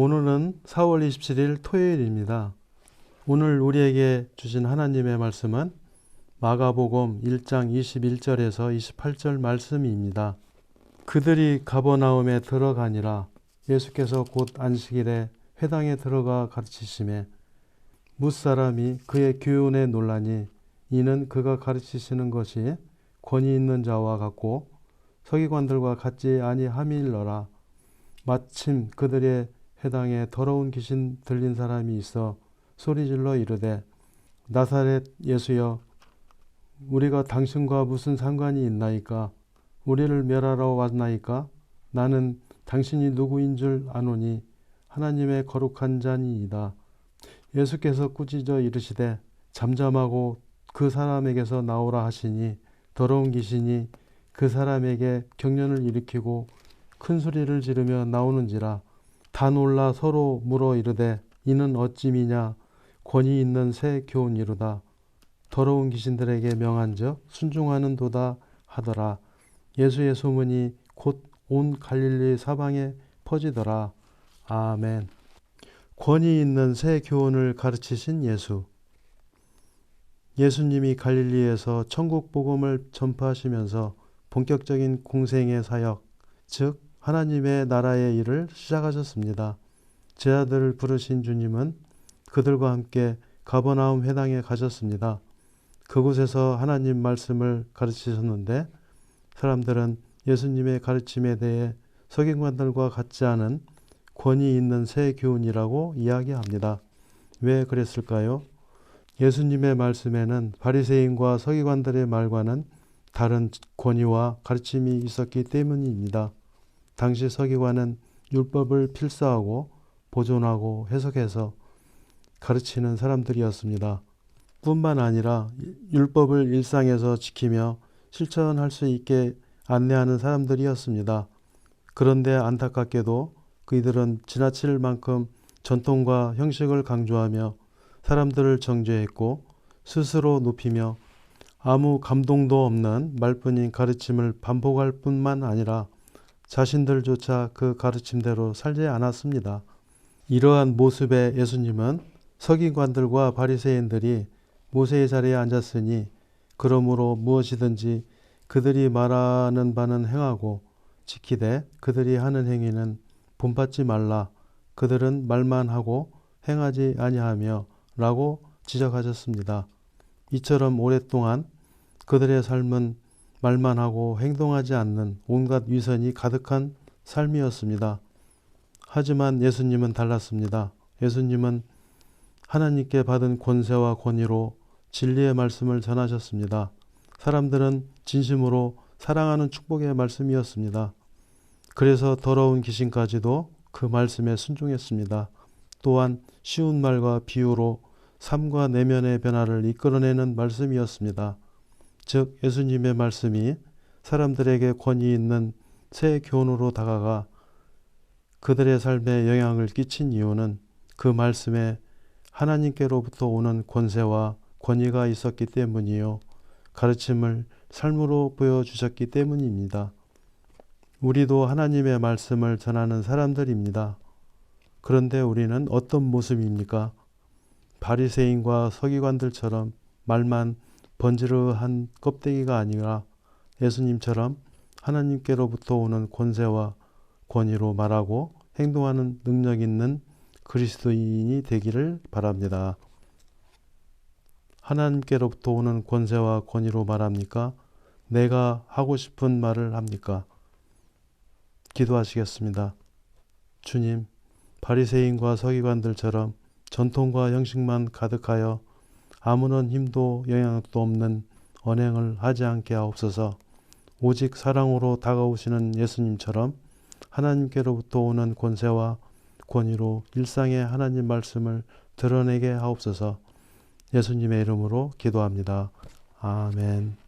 오늘은 4월 27일 토요일입니다. 오늘 우리에게 주신 하나님의 말씀은 마가복음 1장 21절에서 28절 말씀입니다. 그들이 가버나움에 들어가니라 예수께서 곧 안식일에 회당에 들어가 가르치심에 무사람이 그의 교훈에 논라니 이는 그가 가르치시는 것이 권위 있는 자와 같고 서기관들과 같지 아니함일러라 마침 그들의 회당에 더러운 귀신 들린 사람이 있어 소리질러 이르되 나사렛 예수여 우리가 당신과 무슨 상관이 있나이까? 우리를 멸하러 왔나이까? 나는 당신이 누구인 줄 아노니 하나님의 거룩한 자니이다. 예수께서 꾸짖어 이르시되 잠잠하고 그 사람에게서 나오라 하시니 더러운 귀신이 그 사람에게 경련을 일으키고 큰 소리를 지르며 나오는지라 다 놀라 서로 물어 이르되 이는 어찌미냐? 권위 있는 새 교훈이로다. 더러운 귀신들에게 명한즉 순종하는 도다 하더라. 예수의 소문이 곧 온 갈릴리 사방에 퍼지더라. 아멘. 권위 있는 새 교훈을 가르치신 예수. 예수님이 갈릴리에서 천국 복음을 전파하시면서 본격적인 공생의 사역, 즉 하나님의 나라의 일을 시작하셨습니다. 제자들을 부르신 주님은 그들과 함께 가버나움 회당에 가셨습니다. 그곳에서 하나님 말씀을 가르치셨는데 사람들은 예수님의 가르침에 대해 석인관들과 같지 않은 권위 있는 새 교훈이라고 이야기합니다. 왜 그랬을까요? 예수님의 말씀에는 바리새인과 서기관들의 말과는 다른 권위와 가르침이 있었기 때문입니다. 당시 서기관은 율법을 필사하고 보존하고 해석해서 가르치는 사람들이었습니다. 뿐만 아니라 율법을 일상에서 지키며 실천할 수 있게 안내하는 사람들이었습니다. 그런데 안타깝게도 그이들은 지나칠 만큼 전통과 형식을 강조하며 사람들을 정죄했고 스스로 높이며 아무 감동도 없는 말뿐인 가르침을 반복할 뿐만 아니라 자신들조차 그 가르침대로 살지 않았습니다. 이러한 모습의 예수님은 서기관들과 바리새인들이 모세의 자리에 앉았으니 그러므로 무엇이든지 그들이 말하는 바는 행하고 지키되 그들이 하는 행위는 본받지 말라 그들은 말만 하고 행하지 아니하며 라고 지적하셨습니다. 이처럼 오랫동안 그들의 삶은 말만 하고 행동하지 않는 온갖 위선이 가득한 삶이었습니다. 하지만 예수님은 달랐습니다. 예수님은 하나님께 받은 권세와 권위로 진리의 말씀을 전하셨습니다. 사람들은 진심으로 사랑하는 축복의 말씀이었습니다. 그래서 더러운 귀신까지도 그 말씀에 순종했습니다. 또한 쉬운 말과 비유로 삶과 내면의 변화를 이끌어내는 말씀이었습니다. 즉 예수님의 말씀이 사람들에게 권위 있는 새 교훈으로 다가가 그들의 삶에 영향을 끼친 이유는 그 말씀에 하나님께로부터 오는 권세와 권위가 있었기 때문이요. 가르침을 삶으로 보여주셨기 때문입니다. 우리도 하나님의 말씀을 전하는 사람들입니다. 그런데 우리는 어떤 모습입니까? 바리새인과 서기관들처럼 말만 번지르한 껍데기가 아니라 예수님처럼 하나님께로부터 오는 권세와 권위로 말하고 행동하는 능력 있는 그리스도인이 되기를 바랍니다. 하나님께로부터 오는 권세와 권위로 말합니까? 내가 하고 싶은 말을 합니까? 기도하시겠습니다. 주님, 바리새인과 서기관들처럼 전통과 형식만 가득하여 아무런 힘도 영향도 없는 언행을 하지 않게 하옵소서. 오직 사랑으로 다가오시는 예수님처럼 하나님께로부터 오는 권세와 권위로 일상의 하나님 말씀을 드러내게 하옵소서. 예수님의 이름으로 기도합니다. 아멘.